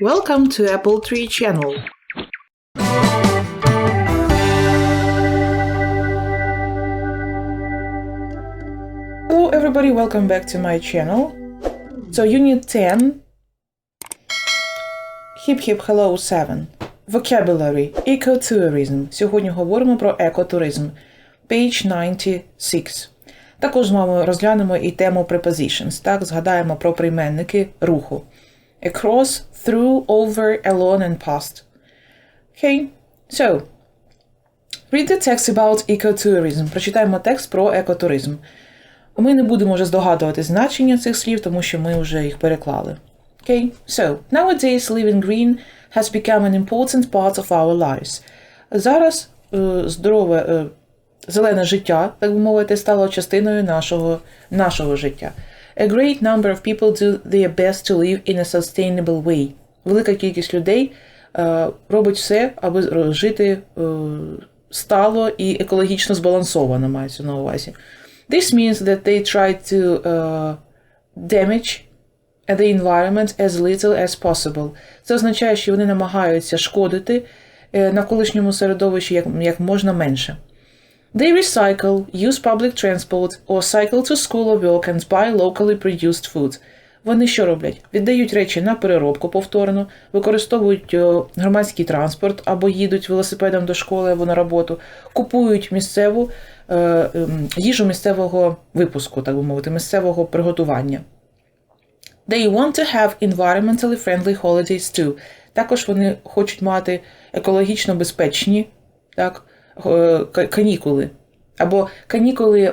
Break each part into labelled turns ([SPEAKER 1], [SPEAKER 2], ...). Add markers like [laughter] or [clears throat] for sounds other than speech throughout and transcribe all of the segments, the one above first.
[SPEAKER 1] Welcome to Apple Tree Channel. Hello everybody, welcome back to my channel. So Unit 10 Hip Hip Hello 7 Vocabulary Ecotourism. Сьогодні говоримо про екотуризм. Page 96. Також з вами розглянемо і тему prepositions. Так, згадаємо про прийменники руху. Across, through, over, along and past. Okay, so read the text about ecotourism. Прочитаємо текст про екотуризм. Ми не будемо вже здогадувати значення цих слів, тому що ми вже їх переклали. Okay, so nowadays living green has become an important part of our lives. Зараз е, здорове е, зелене життя, так би мовити, стало частиною нашого, нашого життя. A great number of people do their best to live in a sustainable way. Велика кількість людей е, робить все, аби жити е, стало і екологічно збалансовано, мається на увазі. This means that they try to uh, damage the environment as little as possible. Це означає, що вони намагаються шкодити навколишньому середовищі як, як можна менше. They recycle, use public transport or cycle to school or work and buy locally produced food. Вони що роблять? Віддають речі на переробку повторно, використовують громадський транспорт або їдуть велосипедом до школи або на роботу, купують місцеву е, е, їжу місцевого випуску, так би мовити, місцевого приготування. They want to have environmentally friendly holidays too. Також вони хочуть мати екологічно безпечні так, е, канікули. Або канікули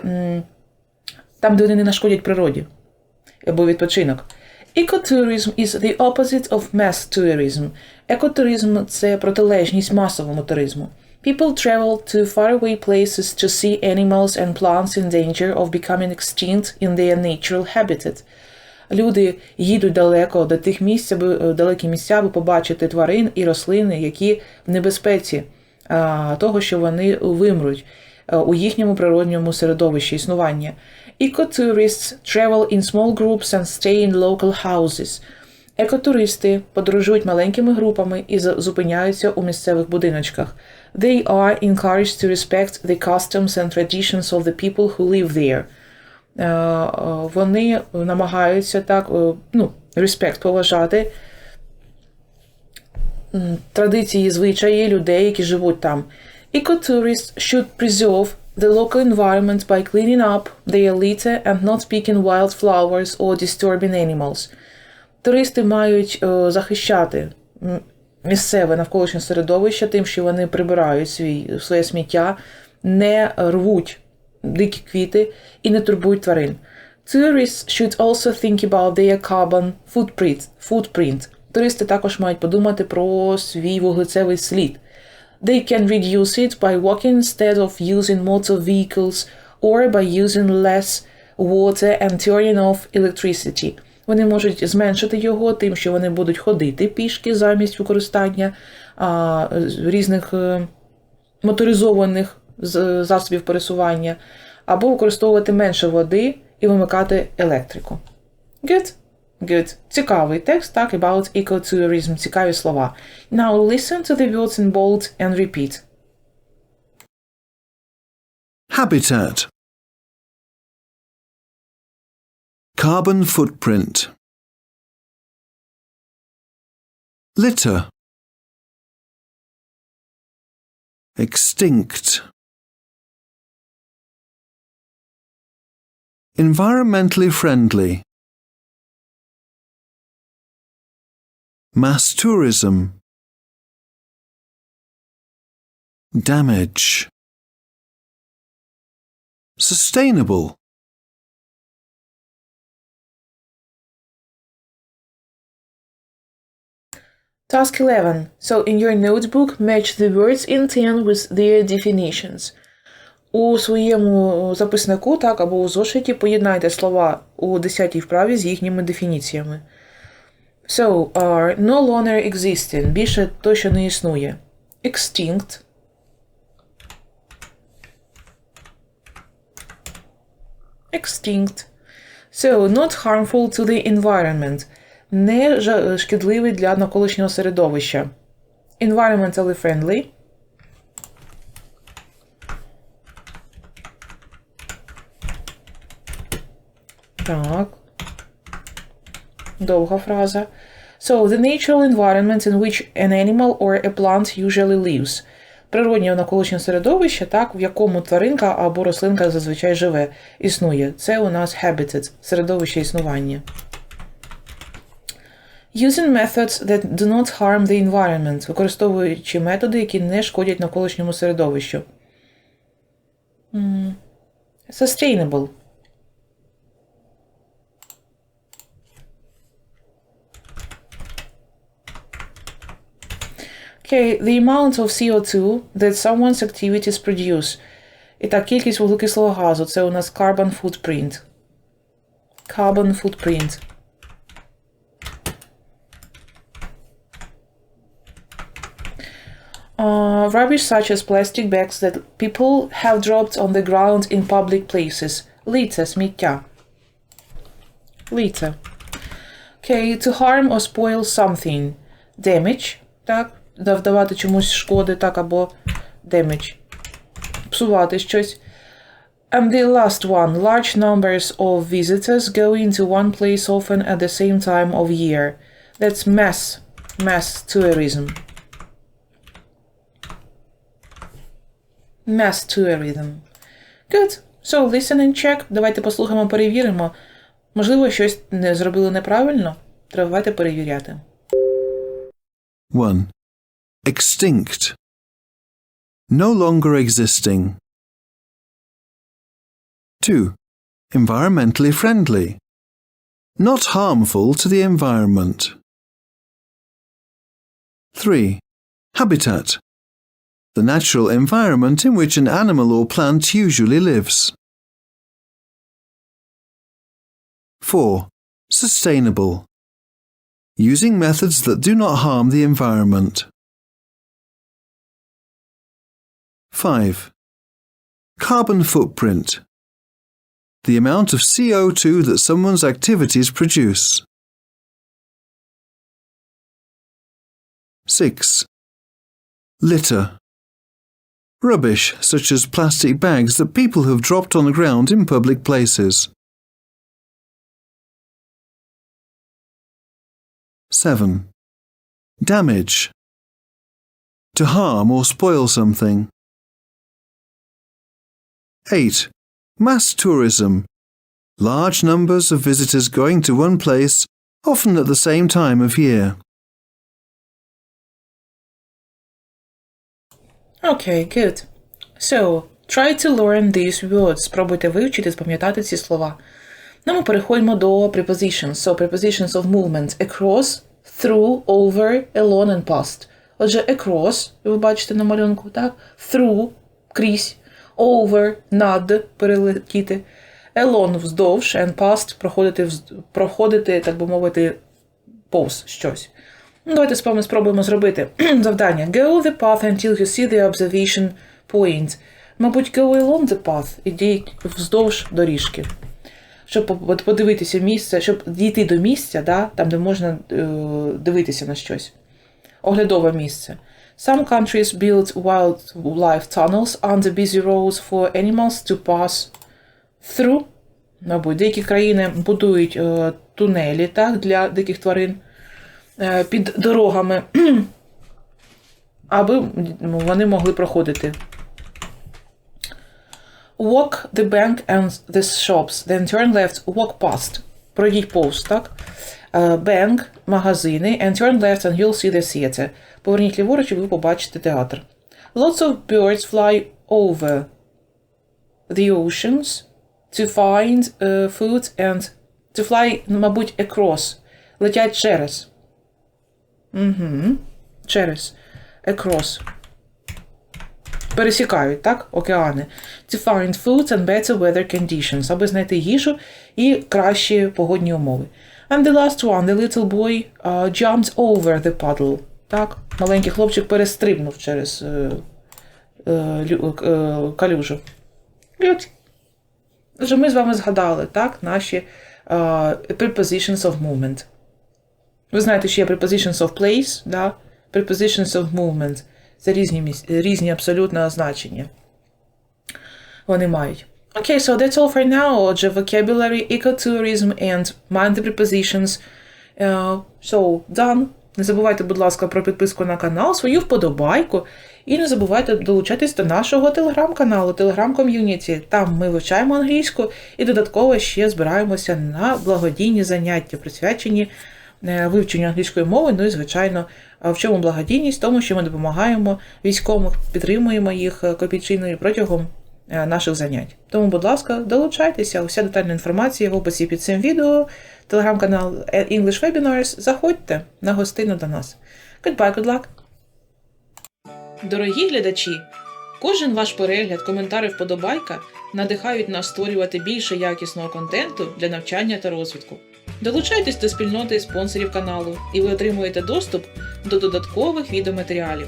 [SPEAKER 1] там, де вони не нашкодять природі або відпочинок. Ecotourism is the opposite of mass tourism. Екотуризм це протилежність масовому туризму. People travel to faraway places to see animals and plants in danger of becoming extinct in their natural habitat. Люди їдуть далеко до тих місць, аби е, далекі місця, аби побачити тварин і рослини, які в небезпеці того, що вони вимруть е, у їхньому природньому середовищі існування. Ecotourists travel in small groups and stay in local houses. Екотуристи подорожують маленькими групами і зупиняються у місцевих будиночках. They are encouraged to respect the customs and traditions of the people who live there. Е, е, Вони намагаються так, е, ну, респект поважати традиції, звичаї людей, які живуть там. Ecotourists should preserve the local environment by cleaning up their litter and not picking wildflowers or disturbing animals. Туристи мають е, захищати місцеве навколишнє середовище тим, що вони прибирають свій, своє сміття, не рвуть дикі квіти і не турбують тварин. Tourists should also think about their carbon footprint. footprint. Туристи також мають подумати про свій вуглецевий слід. They can reduce it by walking instead of using motor vehicles or by using less water and turning off electricity. Вони можуть зменшити його тим, що вони будуть ходити пішки замість використання а, різних е, моторизованих засобів пересування, або використовувати менше води і вимикати електрику. Good. Good. Цікавий текст, так, about ecotourism, цікаві слова. Now listen to the words in bold and repeat.
[SPEAKER 2] Habitat Carbon footprint Litter Extinct Environmentally friendly Mass tourism Damage Sustainable
[SPEAKER 1] Task 11. So in your notebook, match the words in 10 with their definitions. У своєму записнику, так, або у зошиті поєднайте слова у 10 вправі з їхніми дефініціями. So, are no longer existing. Більше то, що не існує. Extinct. Extinct. So, not harmful to the environment. не шкідливий для навколишнього середовища. Environmentally friendly. Так. Довга фраза. So, the natural environment in which an animal or a plant usually lives. Природнє навколишнє середовище, так, в якому тваринка або рослинка зазвичай живе, існує. Це у нас habitat, середовище існування. Using methods that do not harm the environment, використовуючи методи, які не шкодять навколишньому середовищу. Sustainable. Okay, the amount of CO2 that someone's activities produce. І так, кількість вуглекислого газу це у нас carbon footprint. Carbon footprint. Uh, rubbish such as plastic bags that people have dropped on the ground in public places. Ліце, сміття. Ліце. Okay, to harm or spoil something. Damage, так, Завдавати чомусь шкоди, так, або damage. Псувати щось. And the last one, large numbers of visitors go into one place often at the same time of year. That's mass, mass tourism. Mass tourism. Good. So, listening check. Давайте послухаємо, перевіримо. Можливо, щось не зробили неправильно. Давайте перевіряти.
[SPEAKER 2] 1. Extinct. No longer existing. 2. Environmentally friendly. Not harmful to the environment. 3. Habitat. The natural environment in which an animal or plant usually lives. 4. Sustainable. Using methods that do not harm the environment. 5. Carbon footprint. The amount of CO2 that someone's activities produce. 6. Litter. Rubbish such as plastic bags that people have dropped on the ground in public places. 7. Damage. To harm or spoil something. 8. Mass tourism. Large numbers of visitors going to one place, often at the same time of year.
[SPEAKER 1] Okay, good. So, try to learn these words. Спробуйте вивчити, запам'ятати ці слова. Ну, ми переходимо до prepositions. So, prepositions of movement. Across, through, over, along and past. Отже, across, ви бачите на малюнку, так? Through, крізь. Over, над, перелетіти. Along, вздовж, and past, проходити, проходити, так би мовити, повз щось. Ну, Давайте спробуємо, спробуємо зробити [clears throat] завдання. Go the path until you see the observation point. Мабуть, go along the path. Ідіть вздовж доріжки. Щоб подивитися місце, щоб дійти до місця, да, там, де можна е, дивитися на щось. Оглядове місце. Some countries build wildlife tunnels under busy roads for animals to pass through. Мабуть, деякі країни будують е, тунелі так, для диких тварин е, під дорогами, аби вони могли проходити. Walk the bank and the shops, then turn left, walk past. Пройдіть повз, так? Е, Bank, магазини, and turn left and you'll see the theater. Поверніть ліворуч, і ви побачите театр. Lots of birds fly over the oceans to find uh, food and to fly, мабуть, across. Летять через. Угу. Через. Across. Пересікають, так? Океани. To find food and better weather conditions. Аби знайти їжу і кращі погодні умови. And the last one, the little boy uh, jumped over the puddle. Так? Маленький хлопчик перестрибнув через е, е, е, калюжу. Ми з вами згадали, так, наші prepositions of movement. Ви знаєте, що є prepositions of place, да? prepositions of movement. Це різні, міс- різні абсолютно значення. Вони мають. Okay, so that's all for now. Отже, vocabulary, ecotourism and mind the prepositions. Uh, so, done. Не забувайте, будь ласка, про підписку на канал, свою вподобайку. І не забувайте долучатись до нашого телеграм-каналу, телеграм-ком'юніті. Там ми вивчаємо англійську і додатково ще збираємося на благодійні заняття, присвячені е, вивченню англійської мови. Ну і, звичайно, в чому благодійність? Тому що ми допомагаємо військовим, підтримуємо їх е, копійчиною протягом наших занять. Тому, будь ласка, долучайтеся. Уся детальна інформація в описі під цим відео. Телеграм-канал English Webinars. Заходьте на гостину до нас. Goodbye, good luck! Дорогі глядачі! Кожен ваш перегляд, коментар і вподобайка надихають нас створювати більше якісного контенту для навчання та розвитку. Долучайтесь до спільноти спонсорів каналу, і ви отримуєте доступ до додаткових відеоматеріалів.